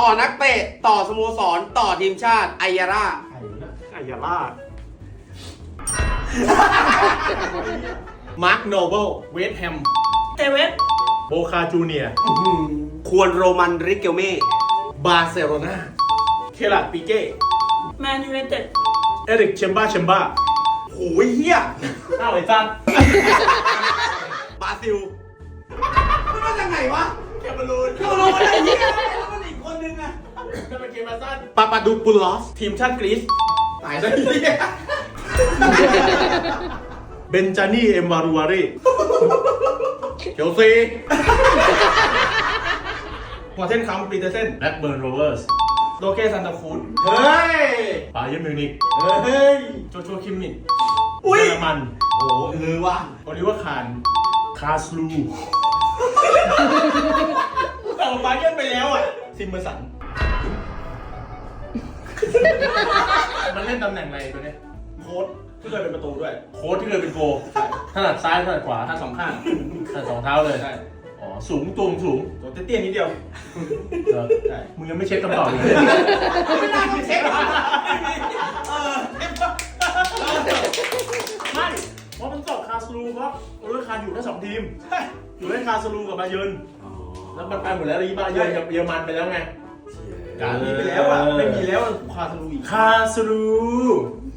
ต่อนักเตะต่อสโมสรต่อทีมชาติไอยาร่าอายาล่ามาร์คโนเบิลเวสแฮมเตเวสโบคาจูเนียร์ควรโรมันริเกลเม่บาร์เซโลนาเคลาดปิเก้แมนยูไนเต็ดเอริกเชมบ้าเชมบ้าโหยเฮียอ้าวไอ้จันบราซิลมันมาจากไหนวะแคมารูนเราลงมาได้เฮีย จะเป็นเกมมาสั้นปาปาดูปุลลอสทีมชาติกรีซตายซะเฮียเบนจานี่เอ็มวารูวารีเชลซีหัวเส้นคัมปีเตอร์เซนแบล็กเบิร์นโรเวอร์สโลเกซันตาคูดเฮ้ยบาเยิร์นมิวนิกเฮ้ยโจชัวคิมมินอุ้ยเยอรมัน โอ้เออว่ะโอลิเวอร์คานคาสลูแต่บาเยิร์นไปแล้วอะซิมเมอร์สัน มันเล่นตำแหน่งอะไรตัวเนี้ยโค้ดที่เคยเป็นประตูด้วย โค้ดที่เคยเป็นโกถนัดซ้ายถนัดขวาถนัดสองข้างถนัดสองเท้าเลยใช่อ๋อสูงตูงสูงตัวเตี้ยๆนิดเดียวเหรอใช่มึงยังไม่เช็คคำตอบเลยไม่น่าต้องเช็คว่ะเออไม่เพราะมันสอบคาสลูครับโอลิเวอร์คานอยู่แค่สองทีมอยู่แค่คาสลูกับบาเยิร์นแล้วมันไปหมดแล้วอีบาเยิร์นกับเยอรมันไปแล้วไง การมีไปแล้วอะไม่มีแล้วคาสลูอีก คาสลู